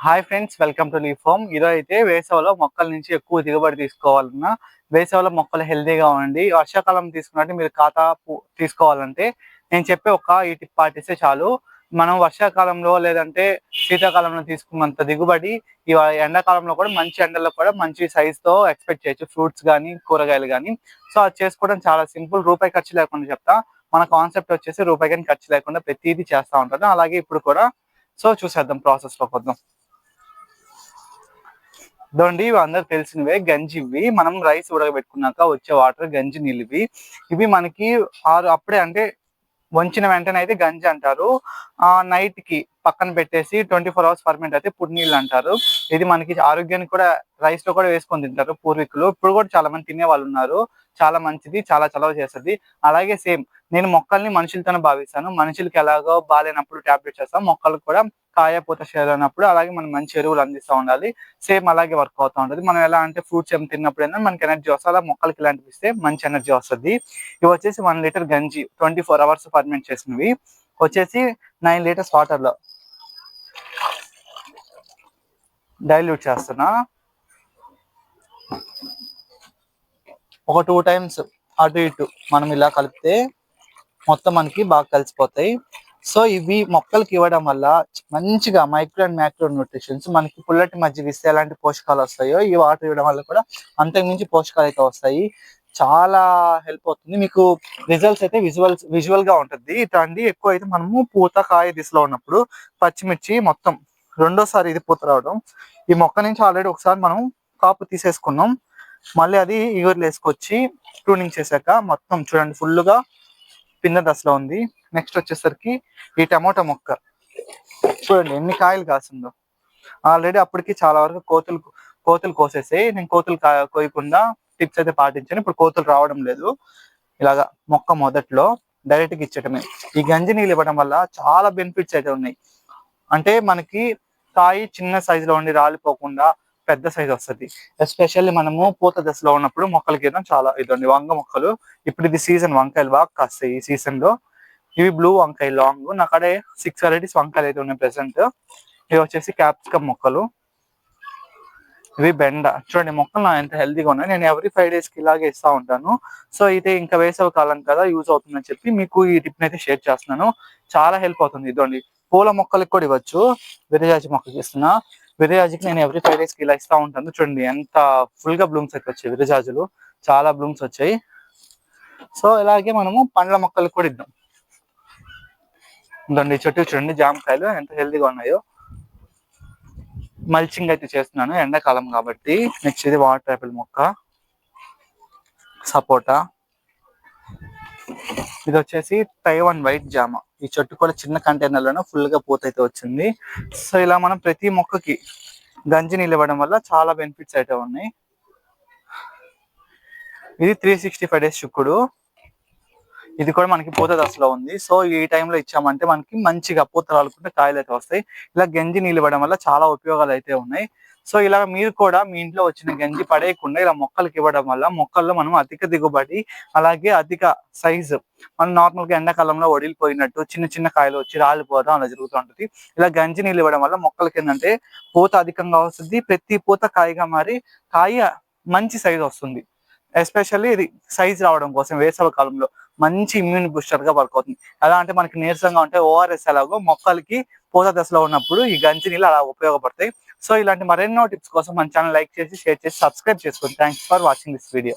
Hi friends welcome to Lee farm ఈరోజు అయితే వేసవిలో మొక్కల నుంచి ఎక్కువ దిగుబడి తీసుకోవాలన్నా వేసవిలో మొక్కలు హెల్దీగా ఉండి వర్షాకాలం తీసుకున్నట్టు మీరు ఖాతా తీసుకోవాలంటే నేను చెప్పే ఒక ఈ టిప్ పాటిస్తే చాలు. మనం వర్షాకాలంలో లేదంటే శీతాకాలంలో తీసుకున్నంత దిగుబడి ఈ ఎండాకాలంలో కూడా మంచి ఎండల్లో కూడా మంచి సైజుతో తో ఎక్స్పెక్ట్ చేయొచ్చు. ఫ్రూట్స్ కానీ కూరగాయలు కానీ సో అది చేసుకోవడం చాలా సింపుల్ రూపాయి ఖర్చు లేకుండా చెప్తా. మన కాన్సెప్ట్ వచ్చేసి రూపాయి కానీ ఖర్చు లేకుండా ప్రతిదీ చేస్తా ఉంటాను. అలాగే ఇప్పుడు కూడా సో చూసేద్దాం ప్రాసెస్లో కొద్దాం ఇదండి ఇవి అందరు తెలిసినవే గంజి ఇవి. మనం రైస్ ఉడకబెట్టుకున్నాక వచ్చే వాటర్ గంజి నీళ్ళు ఇవి. ఇవి మనకి ఆరు అప్పుడే అంటే వంచిన వెంటనే అయితే గంజి అంటారు. ఆ నైట్కి పక్కన పెట్టేసి ట్వంటీ ఫోర్ అవర్స్ ఫర్మెంట్ అయితే పుడి నీళ్ళు అంటారు. ఇది మనకి ఆరోగ్యానికి కూడా రైస్లో కూడా వేసుకొని తింటారు పూర్వీకులు. ఇప్పుడు కూడా చాలా మంది తినే వాళ్ళు ఉన్నారు. చాలా మంచిది చాలా చలవ చేస్తుంది. అలాగే సేమ్ నేను మొక్కల్ని మనుషులతోనే భావిస్తాను. మనుషులకి ఎలాగో బాగాలేనప్పుడు టాబ్లెట్ చేస్తాం. మొక్కలకు కూడా కాయ పూత చేయాలన్నప్పుడు అలాగే మనం మంచి ఎరువులు అందిస్తూ ఉండాలి. సేమ్ అలాగే వర్క్ అవుతూ ఉంటుంది. మనం ఎలా అంటే ఫ్రూట్స్ ఏమో తిన్నప్పుడు అయినా మనకి ఎనర్జీ వస్తుంది. అలా మొక్కలకి ఇలాంటివి ఇస్తే మంచి ఎనర్జీ వస్తుంది. ఇవి వచ్చేసి వన్ లీటర్ గంజి ట్వంటీ ఫోర్ అవర్స్ ఫర్మెంట్ చేసినవి. వచ్చేసి నైన్ లీటర్స్ వాటర్లో డైల్యూట్ చేస్తున్నా. ఒక టూ టైమ్స్ అటు ఇటు మనం ఇలా కలిపితే మొత్తం మనకి బాగా కలిసిపోతాయి. సో ఇవి మొక్కలకి ఇవ్వడం వల్ల మంచిగా మైక్రో అండ్ మ్యాక్రో న్యూట్రిషన్స్ మనకి పుల్లటి మధ్య ఇస్తే ఎలాంటి పోషకాలు వస్తాయో ఈ వాటర్ ఇవ్వడం వల్ల కూడా అంతకుమించి పోషకాలు అయితే వస్తాయి. చాలా హెల్ప్ అవుతుంది. మీకు రిజల్ట్స్ అయితే విజువల్ విజువల్గా ఉంటుంది. ఇట్లాంటి ఎక్కువ అయితే మనము పూత కాయ దిశలో ఉన్నప్పుడు పచ్చిమిర్చి మొత్తం రెండోసారి ఇది పూత రావడం. ఈ మొక్క నుంచి ఆల్రెడీ ఒకసారి మనం కాపు తీసేసుకున్నాం. మళ్ళీ అది ఇగురులు వేసుకొచ్చి ప్రూనింగ్ చేశాక మొత్తం చూడండి ఫుల్గా గా పింద దశలో ఉంది. నెక్స్ట్ వచ్చేసరికి ఈ టమాటా మొక్క. చూడండి ఎన్ని కాయలు కాసిందో. ఆల్రెడీ అప్పటికి చాలా వరకు కోతులు కోతులు కోసేసాయి. నేను కోతులు కోయకుండా టిప్స్ అయితే పాటించాను. ఇప్పుడు కోతులు రావడం లేదు. ఇలాగా మొక్క మొదట్లో డైరెక్ట్గా ఇచ్చటమే ఈ గంజి నీళ్ళు ఇవ్వడం వల్ల చాలా బెనిఫిట్స్ అయితే ఉన్నాయి. అంటే మనకి కాయ చిన్న size లో ఉండి రాలిపోకుండా పెద్ద సైజ్ వస్తుంది. ఎస్పెషల్లీ మనము పూత దశలో ఉన్నప్పుడు మొక్కలకి ఇవ్వడం చాలా ఇదండి వంగ మొక్కలు. ఇప్పుడు ఇది సీజన్ వంకాయలు బాగా కాస్తాయి ఈ సీజన్లో. ఇవి బ్లూ వంకాయ లాంగ్ నాకడే సిక్స్ వెరైటీస్ వంకాయలు అయితే ఉన్నాయి ప్రెసెంట్ ఇవి వచ్చేసి క్యాప్సికమ్ మొక్కలు. ఇవి బెండ. చూడండి మొక్కలు నా ఎంత హెల్తీగా ఉన్నాయి. నేను ఎవ్రీ ఫైవ్ డేస్కి ఇలాగే ఇస్తా ఉంటాను. సో అయితే ఇంకా వేసవి కాలం కదా యూజ్ అవుతుందని చెప్పి మీకు ఈ టిప్ అయితే షేర్ చేస్తున్నాను. చాలా హెల్ప్ అవుతుంది. ఇదండి పూల మొక్కలకు కూడా ఇవ్వచ్చు. విరజాజి మొక్కకి ఇస్తున్నా. విరజాజికి నేను ఎవ్రీ ఫైవ్ డేస్కి ఇలా ఇస్తూ ఉంటాను. చూడండి ఎంత ఫుల్గా బ్లూమ్స్ అయితే వచ్చాయి విరజాజులు. చాలా బ్లూమ్స్ వచ్చాయి. సో ఇలాగే మనము పండ్ల మొక్కలకు కూడా ఇద్దాం. ఇదండి ఈ చెట్టు చూడండి జామకాయలు ఎంత హెల్దీగా ఉన్నాయో. మల్చింగ్ అయితే చేస్తున్నాను ఎండాకాలం కాబట్టి. నెక్స్ట్ ఇది వాటర్ యాపిల్ మొక్క. సపోటా ఇది వచ్చేసి తైవాన్ వైట్ జామ ఈ చెట్టు కూడా చిన్న కంటైనర్ ఫుల్గా ఫుల్గా పూత అయితే వచ్చింది. సో ఇలా మనం ప్రతి మొక్కకి గంజి నీళ్ళు ఇవ్వడం వల్ల చాలా బెనిఫిట్స్ అయితే ఉన్నాయి. ఇది త్రీ సిక్స్టీ ఫైవ్ డేస్ చుక్కుడు ఇది కూడా మనకి పూత దశలో ఉంది. సో ఈ టైంలో ఇచ్చామంటే మనకి మంచిగా పూత రాలుకుంటే కాయలు అయితే వస్తాయి. ఇలా గంజి నీళ్ళు ఇవ్వడం వల్ల చాలా ఉపయోగాలు అయితే ఉన్నాయి. సో ఇలా మీరు కూడా మీ ఇంట్లో వచ్చిన గంజి పడేయకుండా ఇలా మొక్కలకి ఇవ్వడం వల్ల మొక్కల్లో మనం అధిక దిగుబడి అలాగే అధిక సైజు మనం నార్మల్గా ఎండాకాలంలో వడిలిపోయినట్టు చిన్న చిన్న కాయలు వచ్చి రాలిపోవడం అలా జరుగుతుంటది ఇలా గంజి నీళ్ళు ఇవ్వడం వల్ల మొక్కలకి ఏంటంటే పూత అధికంగా వస్తుంది. ప్రతి పూత కాయగా మారి కాయ మంచి సైజు వస్తుంది. ఎస్పెషల్లీ ఇది సైజ్ రావడం కోసం వేసవి కాలంలో. మంచి ఇమ్యూన్ బూస్టర్గా వర్క్ అవుతుంది. ఎలా అంటే మనకి నీరసంగా ఉంటే ఓఆర్ఎస్ ఎలాగో మొక్కలకి పూత దశలో ఉన్నప్పుడు ఈ గంజి నీళ్ళు అలా ఉపయోగపడతాయి. సో ఇలాంటి మరెన్నో టిప్స్ కోసం మన ఛానల్ లైక్ చేసి షేర్ చేసి సబ్స్క్రైబ్ చేసుకోండి. Thanks for watching this video